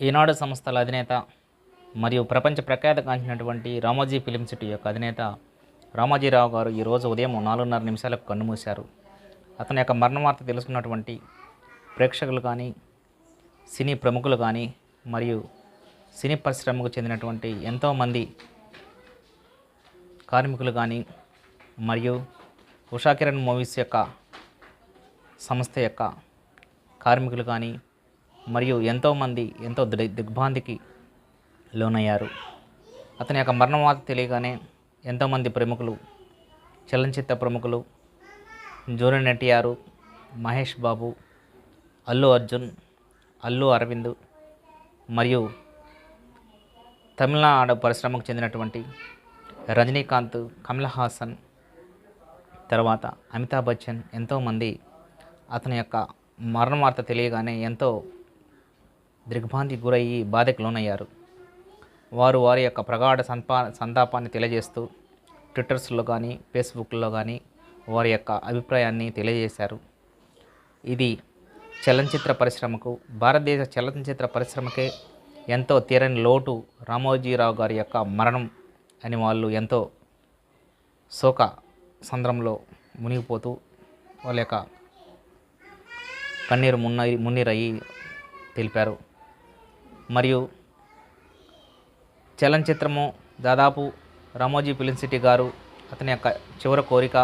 ఈనాడు సంస్థల అధినేత మరియు ప్రపంచ ప్రఖ్యాతగాంచినటువంటి రామోజీ ఫిలిం సిటీ యొక్క అధినేత రామోజీరావు గారు ఈరోజు ఉదయం నాలుగున్నర నిమిషాలకు కన్నుమూశారు. అతని యొక్క మరణ వార్త తెలుసుకున్నటువంటి ప్రేక్షకులు కానీ సినీ ప్రముఖులు కానీ మరియు సినీ పరిశ్రమకు చెందినటువంటి ఎంతోమంది కార్మికులు కానీ మరియు ఉషా కిరణ్ మూవీస్ యొక్క సంస్థ యొక్క కార్మికులు కానీ మరియు ఎంతోమంది ఎంతో దిగ్ దిగ్భ్రాంతికి లోనయ్యారు. అతని యొక్క మరణ వార్త తెలియగానే ఎంతోమంది ప్రముఖులు చలనచిత్ర ప్రముఖులు జూనియర్ ఎన్టీఆర్ మహేష్ బాబు అల్లు అర్జున్ అల్లు అరవింద్ మరియు తమిళనాడు పరిశ్రమకు చెందినటువంటి రజనీకాంత్ కమల్ హాసన్ తర్వాత అమితాబ్ బచ్చన్ ఎంతోమంది అతని యొక్క మరణ వార్త తెలియగానే ఎంతో దిగ్భాంతికి గురయ్యి బాధకు లోనయ్యారు. వారు వారి యొక్క ప్రగాఢ సంపా సంతాపాన్ని తెలియజేస్తూ ట్విట్టర్స్లో కానీ ఫేస్బుక్లో కానీ వారి యొక్క అభిప్రాయాన్ని తెలియజేశారు. ఇది చలనచిత్ర పరిశ్రమకు భారతదేశ చలనచిత్ర పరిశ్రమకే ఎంతో తీరని లోటు రామోజీరావు గారి యొక్క మరణం అని వాళ్ళు ఎంతో శోక సంద్రంలో మునిగిపోతూ వాళ్ళ యొక్క కన్నీరు మున్న మున్నీరయ్యి తెలిపారు. మరియు చలనచిత్రము దాదాపు రామోజీ ఫిలిం సిటీ గారు అతని యొక్క చివరి కోరిక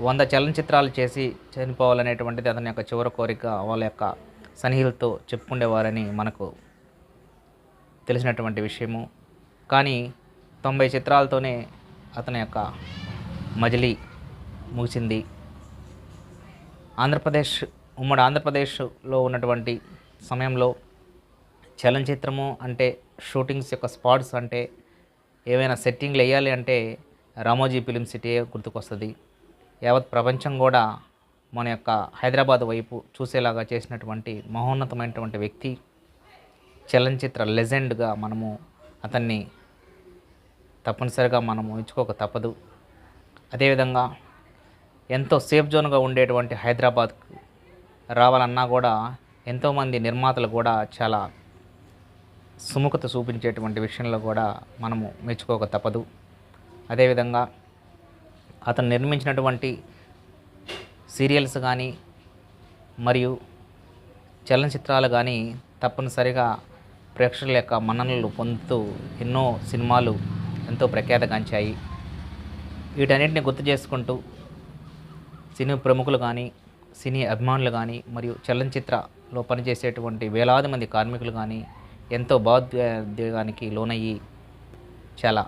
వంద చలనచిత్రాలు చేసి చనిపోవాలనేటువంటిది అతని యొక్క చివరి కోరిక వాళ్ళ యొక్క సన్నిహితులతో చెప్పుకుండేవారని మనకు తెలిసినటువంటి విషయము. కానీ తొంభై చిత్రాలతోనే అతని యొక్క మజిలీ ముగిసింది. ఆంధ్రప్రదేశ్ ఉమ్మడి ఆంధ్రప్రదేశ్లో ఉన్నటువంటి సమయంలో చలనచిత్రము అంటే షూటింగ్స్ యొక్క స్పాట్స్ అంటే ఏవైనా సెట్టింగ్లు వేయాలి అంటే రామోజీ ఫిలిం సిటీ గుర్తుకొస్తుంది. యావత్ ప్రపంచం కూడా మన యొక్క హైదరాబాద్ వైపు చూసేలాగా చేసినటువంటి మహోన్నతమైనటువంటి వ్యక్తి చలనచిత్ర లెజెండ్గా మనము అతన్ని తప్పనిసరిగా మనము ఎంచుకోక తప్పదు. అదేవిధంగా ఎంతో సేఫ్ జోన్గా ఉండేటువంటి హైదరాబాద్కు రావాలన్నా కూడా ఎంతోమంది నిర్మాతలు కూడా చాలా సుముఖత చూపించేటువంటి విషయంలో కూడా మనము మెచ్చుకోక తప్పదు. అదేవిధంగా అతను నిర్మించినటువంటి సీరియల్స్ కానీ మరియు చలనచిత్రాలు కానీ తప్పనిసరిగా ప్రేక్షకుల యొక్క మన్ననలు పొందుతూ ఎన్నో సినిమాలు ఎంతో ప్రఖ్యాతగాంచాయి. వీటన్నిటిని గుర్తు చేసుకుంటూ సినీ ప్రముఖులు కానీ సినీ అభిమానులు కానీ మరియు చలనచిత్రలో పనిచేసేటువంటి వేలాది మంది కార్మికులు కానీ ఎంతో భావోద్వేగానికి లోనయ్యి చాలా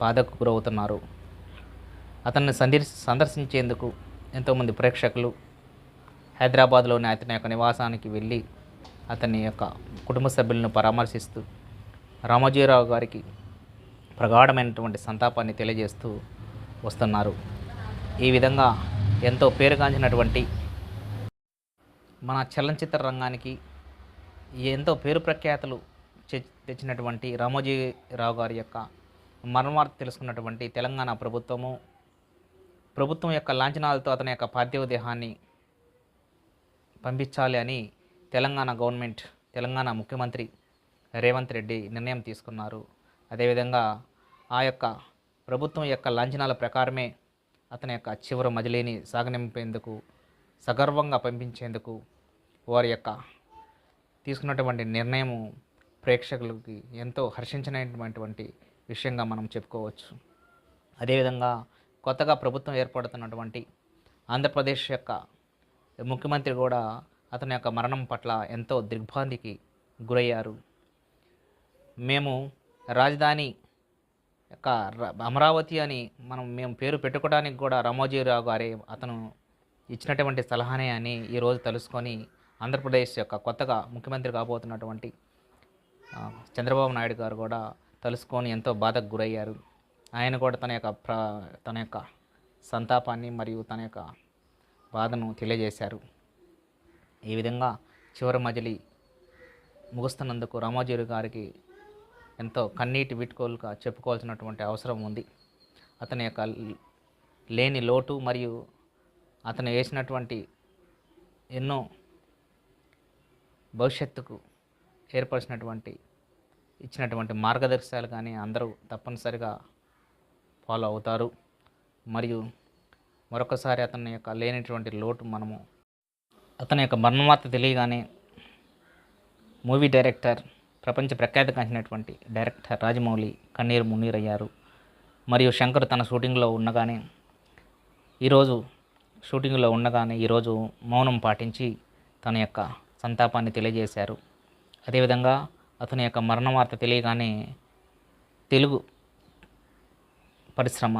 బాధకు గురవుతున్నారు. అతన్ని సందర్ సందర్శించేందుకు ఎంతోమంది ప్రేక్షకులు హైదరాబాద్లోని అతని యొక్క నివాసానికి వెళ్ళి అతని యొక్క కుటుంబ సభ్యులను పరామర్శిస్తూ రామోజీరావు గారికి ప్రగాఢమైనటువంటి సంతాపాన్ని తెలియజేస్తూ వస్తున్నారు. ఈ విధంగా ఎంతో పేరుగాంచినటువంటి మన చలనచిత్ర రంగానికి ఎంతో పేరు ప్రఖ్యాతలు చె- తెచ్చినటువంటి రామోజీరావు గారి యొక్క మరణవార్త తెలుసుకున్నటువంటి తెలంగాణ ప్రభుత్వము ప్రభుత్వం యొక్క లాంఛనాలతో అతని యొక్క పార్థివ దేహాన్ని పంపించాలి అని తెలంగాణ గవర్నమెంట్ తెలంగాణ ముఖ్యమంత్రి రేవంత్ రెడ్డి నిర్ణయం తీసుకున్నారు. అదేవిధంగా ఆ యొక్క ప్రభుత్వం యొక్క లాంఛనాల ప్రకారమే అతని యొక్క చివరి మజిలీని సాగనింపేందుకు సగర్వంగా పంపించేందుకు వారి యొక్క తీసుకున్నటువంటి నిర్ణయము ప్రేక్షకులకి ఎంతో హర్షించినటువంటి విషయంగా మనం చెప్పుకోవచ్చు. అదేవిధంగా కొత్తగా ప్రభుత్వం ఏర్పడుతున్నటువంటి ఆంధ్రప్రదేశ్ యొక్క ముఖ్యమంత్రి కూడా అతని యొక్క మరణం పట్ల ఎంతో దిగ్భ్రాంతికి గురయ్యారు. మేము రాజధాని యొక్క అమరావతి అని మనం మేము పేరు పెట్టుకోవడానికి కూడా రామోజీరావు గారే అతను ఇచ్చినటువంటి సలహానే అని ఈరోజు తెలుసుకొని ఆంధ్రప్రదేశ్ యొక్క కొత్తగా ముఖ్యమంత్రి కాబోతున్నటువంటి చంద్రబాబు నాయుడు గారు కూడా తలుసుకొని ఎంతో బాధకు గురయ్యారు. ఆయన కూడా తన యొక్క ప్ర తన యొక్క సంతాపాన్ని మరియు తన యొక్క బాధను తెలియజేశారు. ఈ విధంగా చివరి మజిలి ముగుస్తున్నందుకు రామోజీరావు గారికి ఎంతో కన్నీటి విటుకోలుగా చెప్పుకోవాల్సినటువంటి అవసరం ఉంది. అతని యొక్క లేని లోటు మరియు అతను వేసినటువంటి ఎన్నో భవిష్యత్తుకు ఏర్పరిచినటువంటి ఇచ్చినటువంటి మార్గదర్శకాలు కానీ అందరూ తప్పనిసరిగా ఫాలో అవుతారు. మరియు మరొకసారి అతని యొక్క లేనటువంటి లోటు మనము అతని యొక్క మరణం వార్త తెలియగానే మూవీ డైరెక్టర్ ప్రపంచ ప్రఖ్యాతి కాంచినటువంటి డైరెక్టర్ రాజమౌళి కన్నీరు మున్నీరయ్యారు. మరియు శంకర్ తన షూటింగ్లో ఉండగానే ఈరోజు షూటింగ్లో ఉండగానే ఈరోజు మౌనం పాటించి తన యొక్క సంతాపాన్ని తెలియజేశారు. అదేవిధంగా అతని యొక్క మరణ వార్త తెలియగానే తెలుగు పరిశ్రమ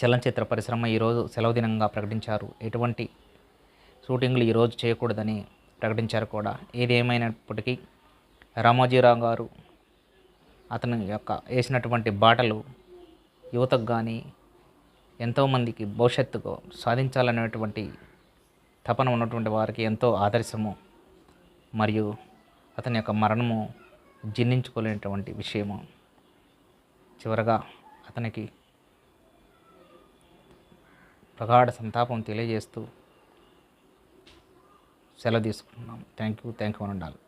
చలనచిత్ర పరిశ్రమ ఈరోజు సెలవు దినంగా ప్రకటించారు. ఎటువంటి షూటింగ్లు ఈరోజు చేయకూడదని ప్రకటించారు కూడా. ఏదేమైనప్పటికీ రామోజీరావు గారు అతని యొక్క వేసినటువంటి బాటలు యువతకు కానీ ఎంతోమందికి భవిష్యత్తుకు సాధించాలనేటువంటి తపన ఉన్నటువంటి వారికి ఎంతో ఆదర్శము మరియు అతని యొక్క మరణము జీర్ణించుకోలేనటువంటి విషయము. చివరగా అతనికి ప్రగాఢ సంతాపం తెలియజేస్తూ సెలవు తీసుకుంటున్నాం. థ్యాంక్ యూ థ్యాంక్ యూ అని ఉండాలి